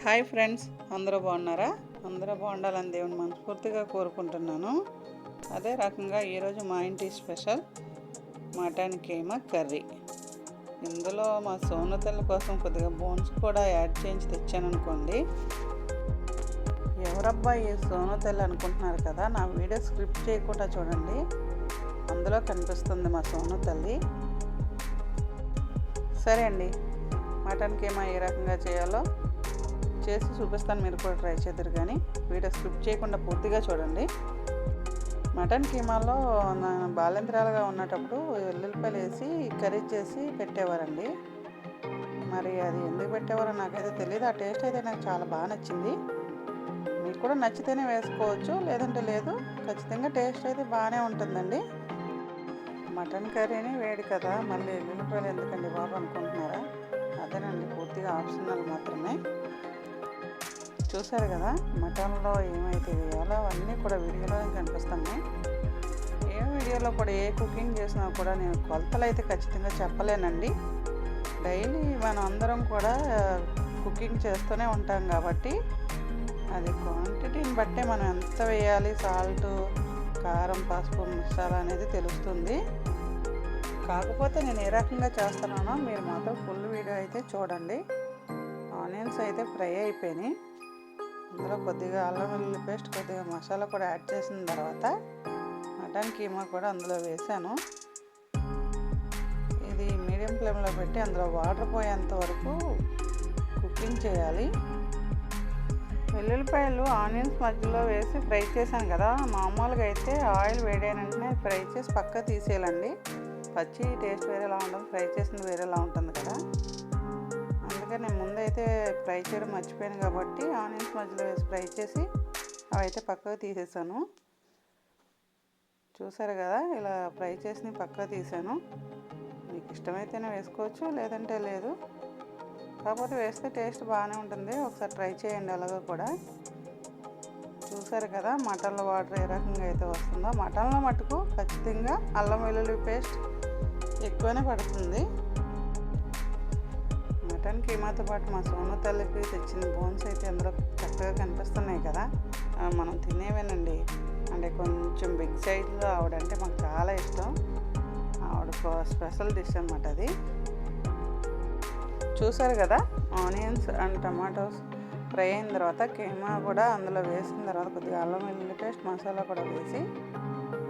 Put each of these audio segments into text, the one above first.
Hi friends అందరూ బాగున్నారా? అందరూ బాగుండాలని దేవుని మనస్ఫూర్తిగా కోరుకుంటున్నాను. అదే రకంగా ఈరోజు మా ఇంటి స్పెషల్ మటన్ కీమా కర్రీ. ఇందులో మా సోనతల కోసం కొద్దిగా బోన్స్ కూడా యాడ్ చేయించి తెచ్చాను అనుకోండి ఎవరబ్బా ఈ సోనతల్లి అనుకుంటున్నారు కదా నా వీడియో స్క్రిప్ట్ చేయకుండా చూడండి. అందులో కనిపిస్తుంది మా సోను తల్లి సరే అండి మటన్ కీమా ఏ రకంగా చేయాలో చేసి చూపిస్తాను మీరు కూడా ట్రై చేద్దరు కానీ. వీడియో స్కిప్ చేయకుండా పూర్తిగా చూడండి. మటన్ కీమాలో బాలేంద్రాలుగా ఉన్నప్పుడు ఉన్నటప్పుడు వెల్లుల్లిపాయలు వేసి కర్రీ చేసి పెట్టేవారండి. మరి అది ఎందుకు పెట్టేవారో నాకైతే తెలియదు ఆ టేస్ట్ అయితే నాకు చాలా బాగా నచ్చింది. మీకు కూడా నచ్చితేనే వేసుకోవచ్చు లేదంటే లేదు. ఖచ్చితంగా టేస్ట్ అయితే బాగానే ఉంటుందండి. మటన్ కర్రీని వేడి కదా మళ్ళీ ఎల్లుల్లిపాయలు ఎందుకండి బాబు అనుకుంటున్నారా? అదేనండి పూర్తిగా ఆప్షనల్ మాత్రమే. చూసారు కదా మటన్లో ఏమైతే వేయాలో అవన్నీ కూడా వీడియోలో కనిపిస్తున్నాయి. ఏ వీడియోలో కూడా ఏ కుకింగ్ చేసినా కూడా నేను కొలతలు అయితే ఖచ్చితంగా చెప్పలేనండి. డైలీ మనం అందరం కూడా కుకింగ్ చేస్తూనే ఉంటాం కాబట్టి అది క్వాంటిటీని బట్టే మనం ఎంత వేయాలి సాల్ట్ కారం పసుపు మసాలా అనేది తెలుస్తుంది. కాకపోతే నేను ఏ రకంగా చేస్తున్నానో మీరు మాత్రం ఫుల్ వీడియో అయితే చూడండి. ఆనియన్స్ అయితే ఫ్రై అయిపోయినాయి. అందులో కొద్దిగా అల్లం వెల్లుల్లి పేస్ట్ కొద్దిగా మసాలా కూడా యాడ్ చేసిన తర్వాత మటన్ కీమా కూడా అందులో వేసాను. ఇది మీడియం ఫ్లేమ్లో పెట్టి అందులో వాటర్ పోయేంత వరకు కుకింగ్ చేయాలి. వెల్లుల్లిపాయలు ఆనియన్స్ మధ్యలో వేసి ఫ్రై చేశాను కదా మామూలుగా అయితే ఆయిల్ వేడైన వెంటనే ఫ్రై చేసి పక్క తీసేయాలండి. పచ్చి టేస్ట్ వేరేలా ఉంటుంది ఫ్రై చేసింది వేరేలా ఉంటుంది కదా. అందుకే నేను ముందైతే ఫ్రై చేయడం మర్చిపోయాను కాబట్టి ఆనియన్స్ మధ్యలో వేసి ఫ్రై చేసి అవి అయితే పక్కకు తీసేసాను. చూసారు కదా ఇలా ఫ్రై చేసి పక్కకు తీసాను. మీకు ఇష్టమైతేనే వేసుకోవచ్చు లేదంటే లేదు. కాకపోతే వేస్తే టేస్ట్ బాగానే ఉంటుంది. ఒకసారి ట్రై చేయండి అలాగా కూడా. చూసారు కదా మటన్లో వాటర్ ఏ రకంగా అయితే వస్తుందో. మటన్లో మటుకు ఖచ్చితంగా అల్లం వెల్లుల్లి పేస్ట్ ఎక్కువనే పడుతుంది. మటన్ కీమాతో పాటు మా సోను తల్లికి తెచ్చిన బోన్స్ అయితే అందులో చక్కగా కనిపిస్తున్నాయి కదా. మనం తినేవేనండి. అంటే కొంచెం బిగ్ సైజులో ఆవిడంటే మాకు చాలా ఇష్టం. ఆవిడ స్పెషల్ డిష్ అనమాట అది. చూసారు కదా? ఆనియన్స్ అండ్ టమాటోస్ ఫ్రై అయిన తర్వాత కేమా కూడా అందులో వేసిన తర్వాత కొద్దిగా అల్లం వెల్లుల్లి పేస్ట్ మసాలా కూడా వేసి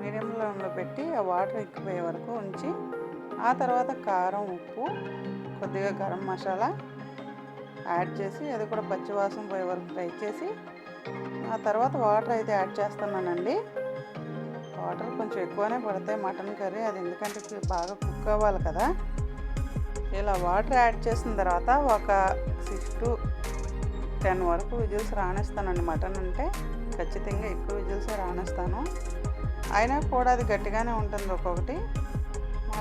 మీడియం మీడియంలో పెట్టి ఆ వాటర్ ఎక్కిపోయే వరకు ఉంచి ఆ తర్వాత కారం ఉప్పు కొద్దిగా గరం మసాలా యాడ్ చేసి అది కూడా పచ్చివాసన పోయే వరకు ఫ్రై చేసి ఆ తర్వాత వాటర్ అయితే యాడ్ చేస్తున్నానండి. వాటర్ కొంచెం ఎక్కువనే పడతాయి మటన్ కర్రీ అది ఎందుకంటే బాగా కుక్ అవ్వాలి కదా. ఇలా వాటర్ యాడ్ చేసిన తర్వాత ఒక సిక్స్ టు టెన్ వరకు విజిల్స్ రాణిస్తానండి. మటన్ అంటే ఖచ్చితంగా ఎక్కువ విజిల్స్ రాణిస్తాను. అయినా కూడా అది గట్టిగానే ఉంటుంది ఒక్కొక్కటి.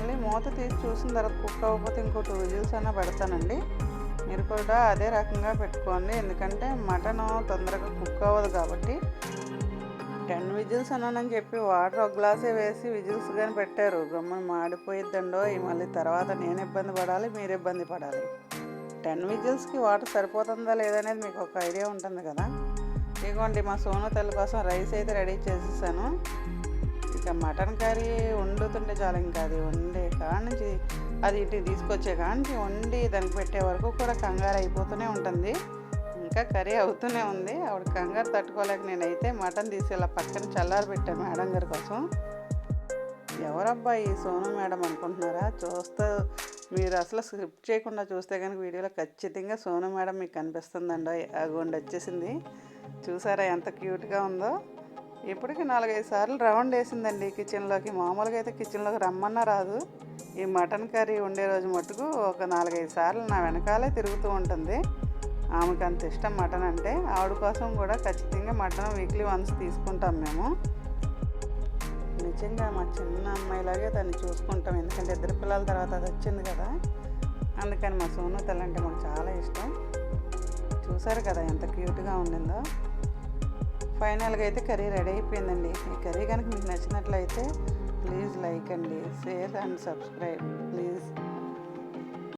మళ్ళీ మూత తీసి చూసిన తర్వాత కుక్ అవ్వకపోతే ఇంకో టూ విజిల్స్ అయినా పెడతానండి. మీరు కూడా అదే రకంగా పెట్టుకోండి. ఎందుకంటే మటన్ తొందరగా కుక్ అవ్వదు కాబట్టి. టెన్ విజిల్స్ అన్నానని చెప్పి వాటర్ ఒక గ్లాసే వేసి విజిల్స్ కానీ పెట్టారు. గమ్మని మాడిపోయిద్దండో మళ్ళీ తర్వాత నేను ఇబ్బంది పడాలి మీరు ఇబ్బంది పడాలి. టెన్ విజిల్స్కి వాటర్ సరిపోతుందా లేదనేది మీకు ఒక ఐడియా ఉంటుంది కదా. ఇదిగోండి మా సోను తల్లి కోసం రైస్ అయితే రెడీ చేసేసాను. ఇంకా మటన్ కర్రీ వండుతుంటే చాలు ఇంకా అది వండే కాడి నుంచి అది ఇటు తీసుకొచ్చే కాడి నుంచి వండి దానికి పెట్టే వరకు కూడా కంగారు అయిపోతూనే ఉంటుంది. ఇంకా కర్రీ అవుతూనే ఉంది. ఆవిడ కంగారు తట్టుకోలేక నేనైతే మటన్ తీసి ఇలా పక్కన చల్లారి పెట్టాను మేడం గారి కోసం. ఎవరబ్బా ఈ సోను మేడం అనుకుంటున్నారా? చూస్తూ మీరు అసలు స్క్రిప్ట్ చేయకుండా చూస్తే కనుక వీడియోలో ఖచ్చితంగా సోను మేడం మీకు కనిపిస్తుందండి. అగోండి వచ్చేసింది. చూసారా ఎంత క్యూట్గా ఉందో? ఇప్పటికి నాలుగైదు సార్లు రౌండ్ వేసిందండి కిచెన్లోకి మామూలుగా అయితే కిచెన్లోకి రమ్మన్నా రాదు. ఈ మటన్ కర్రీ ఉండే రోజు మటుకు ఒక నాలుగైదు సార్లు నా వెనకాలే తిరుగుతూ ఉంటుంది. ఆమెకు అంత ఇష్టం మటన్ అంటే ఆవిడ కోసం కూడా ఖచ్చితంగా మటన్ వీక్లీ వన్స్ తీసుకుంటాం మేము. నిజంగా మా చిన్న అమ్మాయిలాగే దాన్ని చూసుకుంటాం. ఎందుకంటే ఇద్దరు పిల్లల తర్వాత అది వచ్చింది కదా. అందుకని మా సోను తల్లంటే మాకు చాలా ఇష్టం. చూసారు కదా ఎంత క్యూట్గా ఉండిందో. ఫైనల్గా అయితే కర్రీ రెడీ అయిపోయిందండి. ఈ కర్రీ కనుక మీకు నచ్చినట్లయితే ప్లీజ్ లైక్ అండి షేర్ అండ్ సబ్స్క్రైబ్ ప్లీజ్.